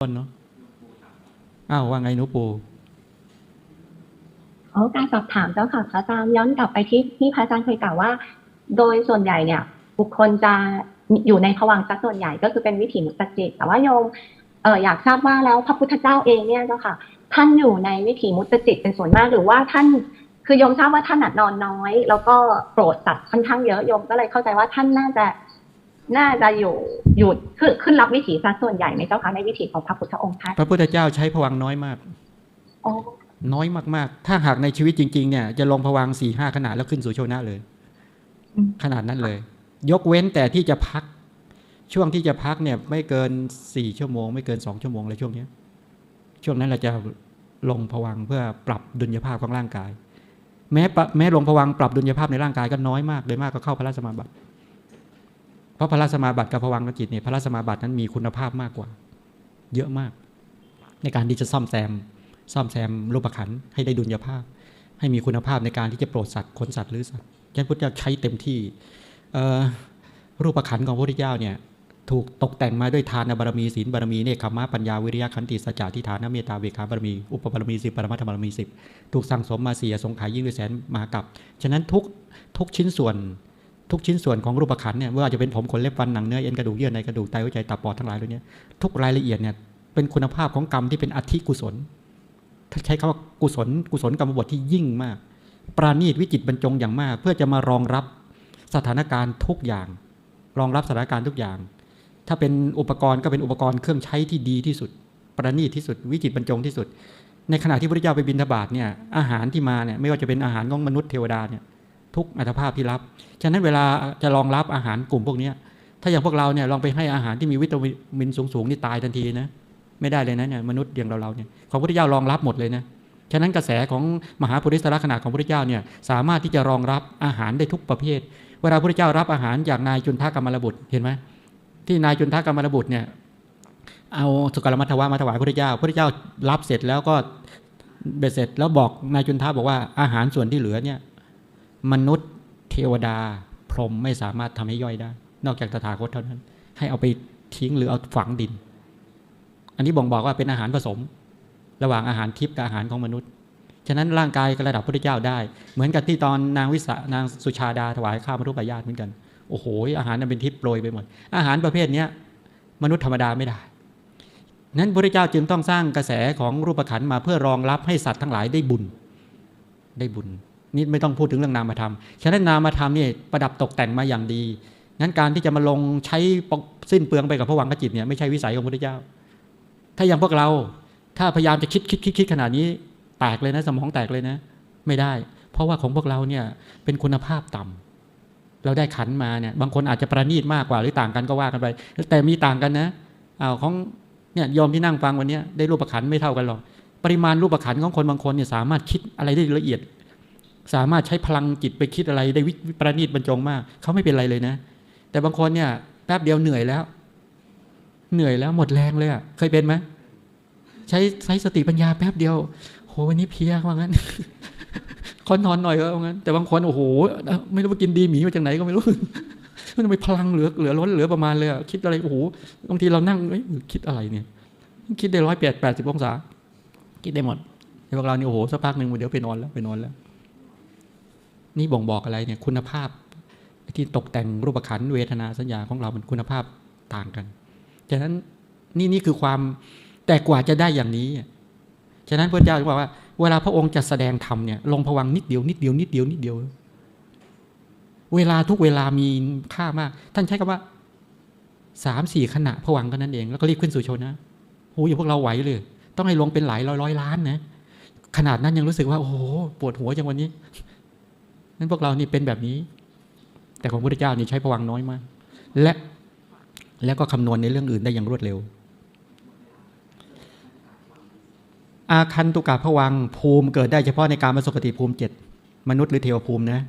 ต้นเนาะอ้าวว่าไงนูปูอ๋อการสอบถามเจ้าค่ะพระอาจารย์ย้อนกลับไปที่ที่พระอาจารย์เคยกล่าวว่า โดยส่วนใหญ่เนี่ย บุคคลจะอยู่ในภวังค์ซะส่วนใหญ่ก็คือเป็นวิถีมุตตจิต แต่ว่าโยมเอออยากทราบว่าแล้วพระพุทธเจ้าเองเนี่ยเจ้าค่ะ ท่านอยู่ในวิถีมุตตจิตเป็นส่วนมากหรือว่าท่านคือโยมทราบว่าท่านน่ะนอนน้อย แล้วก็โปรดสัตว์ค่อนข้างเยอะโยมก็เลยเข้าใจว่าท่านน่าจะ น่าจะอยู่อยู่ขึ้นขึ้นรับวิถีซะส่วนใหญ่ไหมเจ้าค่ะในวิถีของพระพุทธองค์ท่านพระพุทธเจ้าใช้พวังค์น้อยมากอ๋อน้อยมากๆ ถ้าหากในชีวิตจริง ๆ เนี่ย จะลงพวังค์สี่ห้าขนาดแล้วขึ้นสู่โชนะเลยอืมขนาดนั้นเลย ยกเว้นแต่ที่จะพัก ช่วงที่จะพักเนี่ย ไม่เกินสี่ชั่วโมง ไม่เกินสองชั่วโมงเลยช่วงเนี้ย ช่วงนั้นเราจะลงพวังค์เพื่อปรับดุลยภาพของร่างกาย แม้ปะแม้ลงพวังค์ปรับดุลยภาพในร่างกายก็น้อยมากเลยมากก็เข้าพระราชสมาบัติ เพราะพระราชสมาบัติกับพวังคจิตเนี่ยพระราชสมาบัตินั้นมีคุณภาพมากกว่า เยอะมาก ในการที่จะซ่อมแซม ซ่อมแซมรูปขันให้ได้ดุลยภาพ ให้มีคุณภาพในการที่จะโปรดสัตว์คนสัตว์หรือสัตว์ฉะนั้นพุทธเจ้าใช้เต็มที่รูปขันของพระพุทธเจ้าเนี่ยถูกตกแต่งมาด้วยทานบารมีศีลบารมีเนคขมะปัญญาวิริยะขันติสัจจะทิฏฐานเมตตาเวขาบารมี อุปบารมีสิบปรมัตถบารมีสิบถูกสั่งสมมาเสียสงขายยิ่งด้วยแสนมากับ ฉะนั้นทุกทุกชิ้นส่วน ทุกชิ้นส่วนของรูปขันเนี่ยไม่ว่าจะเป็นผมขนเล็บฟันหนังเนื้อเอ็นกระดูกเยื่อในกระดูกไตหัวใจตับปอดทั้งหลายเหล่านี้ทุกรายละเอียดเนี่ยเป็นคุณภาพของกรรมที่เป็นอธิกุศลถ้าใช้คำว่ากุศล กุศลกรรมบทที่ยิ่งมาก ปราณีตวิจิตบรรจงอย่างมาก เพื่อจะมารองรับสถานการณ์ทุกอย่าง รองรับสถานการณ์ทุกอย่าง ถ้าเป็นอุปกรณ์ก็เป็นอุปกรณ์เครื่องใช้ที่ดีที่สุด ประณีตที่สุด วิจิตบรรจงที่สุด ในขณะที่พระเจ้าไปบิณฑบาตเนี่ยอาหารที่มาเนี่ยไม่ว่าจะเป็นอาหารของมนุษย์เทวดาเนี่ย ทุกอัตภาพที่รับ ฉะนั้นเวลาจะรองรับอาหารกลุ่มพวกนี้ถ้าอย่างพวกเราเนี่ยลองไปให้อาหารที่มีวิตามินสูงๆนี่ตายทันทีนะไม่ได้เลยนะเนี่ยมนุษย์อย่างเราเราๆเนี่ยของพระพุทธเจ้ารองรับหมดเลยนะฉะนั้นกระแสของมหาปุริสละขนาดของพระพุทธเจ้าเนี่ยสามารถที่จะรองรับอาหารได้ทุกประเภท เวลาพระพุทธเจ้ารับอาหารจากนายจุนทากรรมรบุตรเห็นไหมที่นายจุนทากรรมรบุตรเนี่ยเอาสุกรมัทวะมาถวายพระพุทธเจ้าพระพุทธเจ้ารับเสร็จแล้วก็เบ็ดเสร็จแล้วบอกนายจุนทาบอกว่าอาหารส่วนที่เหลือเนี่ย มนุษย์ เทวดา พรหมไม่สามารถทำให้ย่อยได้ นอกจากตถาคตเท่านั้น ให้เอาไปทิ้งหรือเอาฝังดิน อันนี้บ่งบอกว่าเป็นอาหารผสม ระหว่างอาหารทิพย์กับอาหารของมนุษย์ฉะนั้นร่างกายกระดับพระเจ้าได้ เหมือนกับที่ตอนนางวิสานางสุชาดาถวายข้าวมรุปายาตเหมือนกันโอ้โหอาหารนั้นเป็นทิพย์โปรยไปหมด อาหารประเภทเนี้มนุษย์ธรรมดาไม่ได้นั้นพระเจ้าจึงต้องสร้างกระแสของรูปขันมาเพื่อรองรับให้สัตว์ทั้งหลายได้บุญ ได้บุญ นี่ไม่ต้องพูดถึงเรื่องนามธรรม ฉะนั้นนามธรรมนี่ประดับตกแต่งมาอย่างดี งั้นการที่จะมาลงใช้สิ้นเปลืองไปกับพระวังกจิตเนี่ยไม่ใช่วิสัยของพระพุทธเจ้า ถ้าอย่างพวกเราถ้าพยายามจะคิดคิดคิดคิดขนาดนี้แตกเลยนะ สมองแตกเลยนะ ไม่ได้ เพราะว่าของพวกเราเนี่ยเป็นคุณภาพต่ำเราได้ขันมาเนี่ยบางคนอาจจะประณีตมากกว่าหรือต่างกันก็ว่ากันไป แต่มีต่างกันนะเอาของเนี่ยโยมที่นั่งฟังวันนี้ได้รูปขันไม่เท่ากันหรอกปริมาณรูปขันของคนบางคนเนี่ยสามารถคิดอะไรได้ละเอียด สามารถใช้พลังจิตไปคิดอะไรได้วิประณีตบรรจงมาก เขาไม่เป็นไรเลยนะ แต่บางคนเนี่ยแป๊บเดียวเหนื่อยแล้ว เหนื่อยแล้วหมดแรงเลยอะเคยเป็นไหมใช้ใช้สติปัญญาแป๊บเดียวโหวันนี้เพลียว่างั้นขอนอนหน่อยว่างั้น แต่บางคนโอ้โหไม่รู้ว่ากินดีหมีมาจากไหนก็ไม่รู้มันทำไมพลังเหลือเหลือล้นเหลือประมาณเลยอะคิดอะไรโอ้โหบางทีเรานั่งเอ้ยคิดอะไรเนี่ย คิดได้ร้อยแปดแปดสิบองศา คิดได้หมดแต่พวกเรานี่โอ้โหสักพักหนึ่งเดี๋ยวไปนอนแล้วไปนอนแล้ว นี่บ่งบอกอะไรเนี่ยคุณภาพที่ตกแต่งรูปขันเวทนาสัญญาของเรามันคุณภาพต่างกันฉะนั้นนี่นี่คือความแต่กว่าจะได้อย่างนี้ ฉะนั้นพระเจ้าบอกว่าเวลาพระองค์จะแสดงธรรมเนี่ยลงพวังนิดเดียวนิดเดียวนิดเดียวนิดเดียว เวลาทุกเวลามีค่ามาก ท่านใช้คำว่าสามสี่ขณะพวังก็นั้นเอง แล้วก็รีบขึ้นสู่ชนนะโอ้ยพวกเราไหวเลย ต้องให้ลงเป็นหลายร้อยร้อยล้านนะขนาดนั้นยังรู้สึกว่า โอ้โหปวดหัวจังวันนี้ นั้นพวกเรานี่เป็นแบบนี้ แต่ของพระพุทธเจ้านี่ใช้พวังน้อยมาก และและก็คำนวณในเรื่องอื่นได้อย่างรวดเร็ว อาคันตุกะพวังภูมิเกิดได้เฉพาะในการมาสุขติภูมิเจ็ดมนุษย์หรือเทวภูมินะ